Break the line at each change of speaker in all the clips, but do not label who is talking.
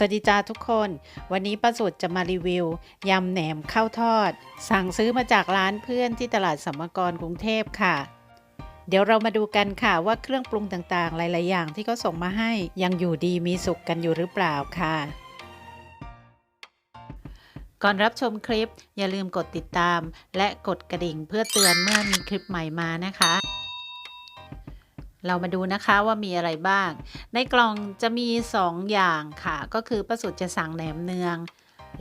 สวัสดีจ้าทุกคน วันนี้ป้าสุดจะมารีวิวยำแหนมข้าวทอด สั่งซื้อมาจากร้านเพื่อนที่ตลาดสัมมกรกรุงเทพค่ะ เดี๋ยวเรามาดูกันค่ะว่าเครื่องปรุงต่างๆ หลาย ๆ อย่างที่เขาส่งมาให้ยังอยู่ดีมีสุขกันอยู่หรือเปล่าค่ะ ก่อนรับชมคลิปอย่าลืมกดติดตาม และกดกระดิ่งเพื่อเตือนเมื่อมีคลิปใหม่มานะคะ เรามาดูนะคะว่ามีอะไรบ้าง ในกล่องจะมี 2 อย่างค่ะ ก็คือป้าสุดจะสั่งแหนมเนือง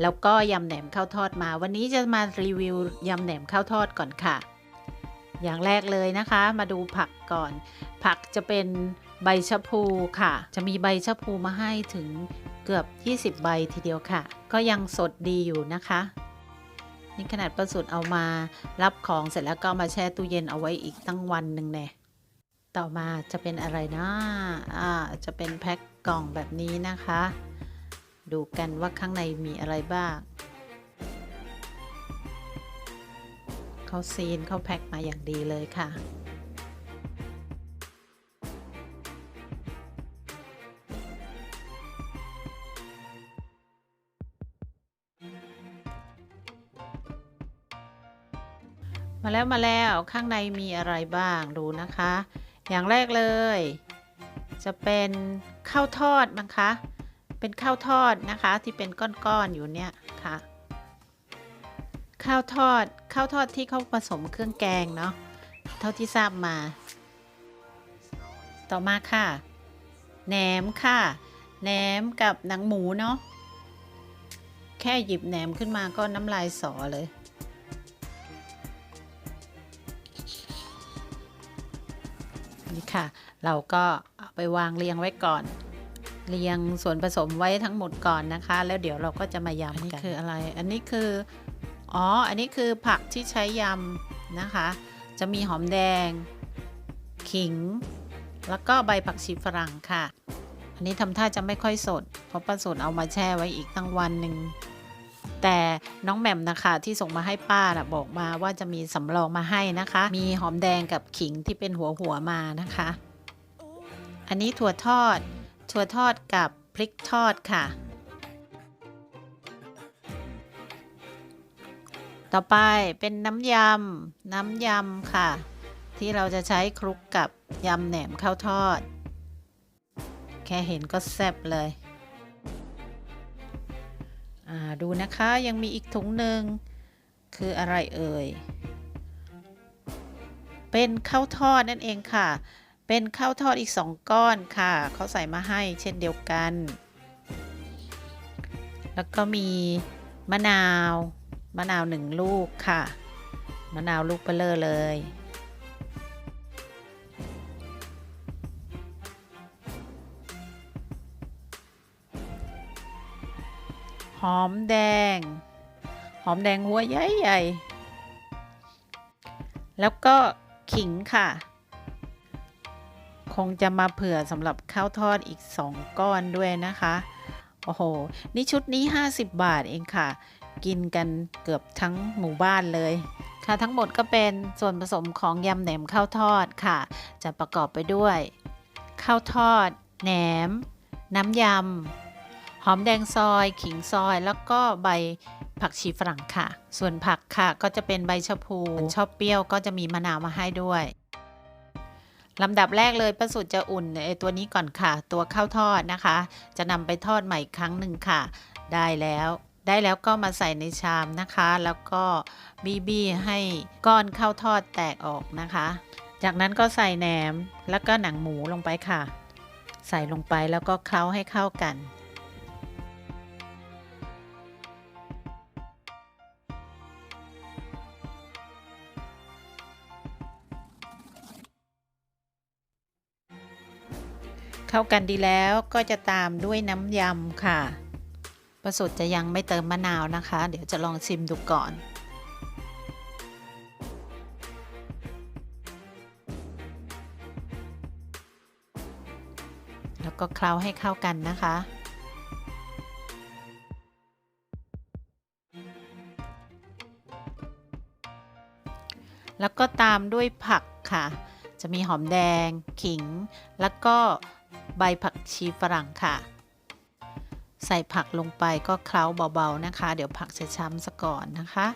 แล้วก็ยำแหนมข้าวทอดมา วันนี้จะมารีวิวยำแหนมข้าวทอดก่อนค่ะ อย่างแรกเลยนะคะ มาดูผักก่อน ผักจะเป็นใบชะพูค่ะ จะมีใบชะพูมาให้ถึงเกือบ 20 ใบทีเดียวค่ะ ก็ยังสดดีอยู่นะคะนี่ขนาดประสุดเอามารับของเสร็จแล้วก็มาแช่ตู้เย็นเอาไว้อีกตั้งวันหนึ่งแน่ ต่อมาจะเป็นอะไรนะอ่าจะเป็นแพ็คกล่องแบบนี้นะคะ ดูกันว่าข้างในมีอะไรบ้างเขาซีนเขาแพ็คมาอย่างดีเลยค่ะ มาแล้วมาแล้วข้างในมีอะไรบ้างดูนะคะ อย่างแรกเลย จะเป็นข้าวทอดมั้งคะ เป็นข้าวทอดนะคะที่เป็นก้อนๆอยู่เนี่ยค่ะ ข้าวทอดข้าวทอดที่เขาผสมเครื่องแกงเนาะเท่าที่ทราบมา ต่อมาค่ะแหนมค่ะแหนมกับหนังหมูเนาะแค่หยิบแหนมขึ้นมาก็น้ำลายสอเลย นี่ค่ะ เราก็เอาไปวางเรียงไว้ก่อน เรียงส่วนผสมไว้ทั้งหมดก่อนนะคะ แล้วเดี๋ยวเราก็จะมายำกันอันนี้คืออะไร อันนี้คืออ๋อ อันนี้คือผักที่ใช้ยำนะคะ จะมีหอมแดง ขิง แล้วก็ใบผักชีฝรั่งค่ะ อันนี้ทำท่าจะไม่ค่อยสด เพราะป้าสดเอามาแช่ไว้อีกตั้งวันหนึ่ง แต่น้องแหม่มนะคะที่ส่งมาให้ป้านะบอกมาว่าจะมีสำรองมาให้นะคะ มีหอมแดงกับขิงที่เป็นหัวหัวมานะคะ อันนี้ถั่วทอด ถั่วทอดกับพริกทอดค่ะ ต่อไปเป็นน้ำยำ น้ำยำค่ะ ที่เราจะใช้คลุกกับยำแหนมข้าวทอด แค่เห็นก็แซ่บเลย ดูนะคะยังมีอีกถุงหนึ่งคืออะไรเอ่ย เป็นข้าวทอดนั่นเองค่ะ เป็นข้าวทอดอีกสองก้อนค่ะ เขาใส่มาให้เช่นเดียวกัน แล้วก็มีมะนาว มะนาวหนึ่งลูกค่ะ มะนาวลูกเบลอเลย หอมแดง หอมแดงหัวใหญ่ๆแล้วก็ขิงค่ะ คงจะมาเผื่อสำหรับข้าวทอดอีก 2 ก้อนด้วยนะคะ โอ้โห นี่ชุดนี้ 50 บาทเองค่ะ กินกันเกือบทั้งหมู่บ้านเลยค่ะทั้งหมดก็เป็นส่วนผสมของยำแหนมข้าวทอดค่ะ จะประกอบไปด้วย ข้าวทอด แหนม น้ำยำ หอมแดงซอย ขิงซอย แล้วก็ใบผักชีฝรั่งค่ะ ส่วนผักค่ะก็จะเป็นใบชะพูชอบเปรี้ยวก็จะมีมะนาวมาให้ด้วยลำดับแรกเลยประสุดจะอุ่นไอตัวนี้ก่อนค่ะ ตัวข้าวทอดนะคะ จะนำไปทอดใหม่ครั้งหนึ่งค่ะ ได้แล้ว ได้แล้วก็มาใส่ในชามนะคะ แล้วก็บีบี้ให้ก้อนข้าวทอดแตกออกนะคะ จากนั้นก็ใส่แหนมแล้วก็หนังหมูลงไปค่ะ ใส่ลงไปแล้วก็เคล้าให้เข้ากัน เข้ากันดีแล้วก็จะตามด้วยน้ำยำค่ะ ประสุดจะยังไม่เติมมะนาวนะคะ เดี๋ยวจะลองชิมดูก่อนแล้วก็เคล้าให้เข้ากันนะคะ แล้วก็ตามด้วยผักค่ะ จะมีหอมแดง ขิง แล้วก็ ใบผักชีฝรั่งค่ะ ใส่ผักลงไปก็เคล้าเบาๆนะคะ เดี๋ยวผักจะช้ำซะก่อนนะคะ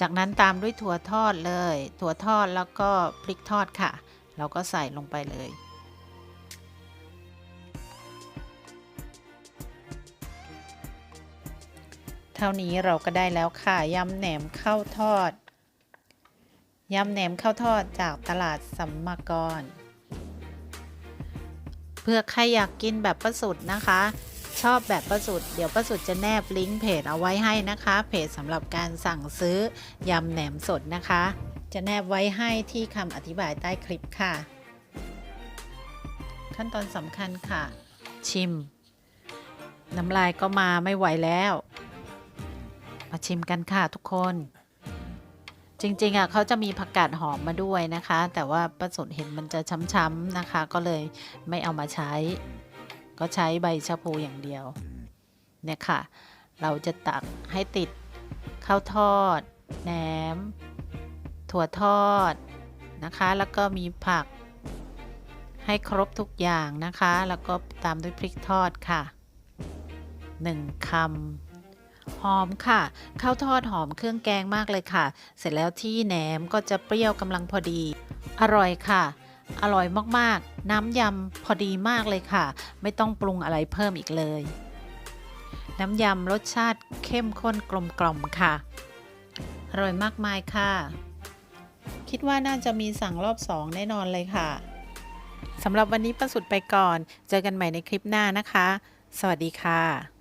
จากนั้นตามด้วยถั่วทอดเลย ถั่วทอดแล้วก็พริกทอดค่ะ เราก็ใส่ลงไปเลย เท่านี้เราก็ได้แล้วค่ะยำแหนมข้าวทอด ยำแหนมข้าวทอดจากตลาดสัมมากร เพื่อใครอยากกินแบบประสุดนะคะ ชอบแบบประสุด เดี๋ยวประสุดจะแนบลิงก์เพจเอาไว้ให้นะคะ เพจสำหรับการสั่งซื้อยำแหนมสดนะคะ จะแนบไว้ให้ที่คำอธิบายใต้คลิปค่ะ ขั้นตอนสำคัญค่ะ ชิม น้ำลายก็มาไม่ไหวแล้ว มาชิมกันค่ะทุกคน จริงๆอะเขาจะมีผักกาดหอมมาด้วยนะคะ แต่ว่าประสดเห็นมันจะช้ำๆนะคะ ก็เลยไม่เอามาใช้ ก็ใช้ใบชะพูอย่างเดียวเนี่ยค่ะ เราจะตักให้ติดข้าวทอดแหนม ถั่วทอดนะคะ แล้วก็มีผัก ให้ครบทุกอย่างนะคะ แล้วก็ตามด้วยพริกทอดค่ะ 1คำ หอมค่ะ ข้าวทอดหอมเครื่องแกงมากเลยค่ะ เสร็จแล้วที่แหนมก็จะเปรี้ยวกำลังพอดี อร่อยค่ะ อร่อยมากๆ น้ำยำพอดีมากเลยค่ะ ไม่ต้องปรุงอะไรเพิ่มอีกเลย น้ำยำรสชาติเข้มข้นกลมกล่อมค่ะ อร่อยมากมายค่ะ คิดว่าน่าจะมีสั่งรอบสองแน่นอนเลยค่ะสำหรับวันนี้ประสุดไปก่อน เจอกันใหม่ในคลิปหน้านะคะ สวัสดีค่ะ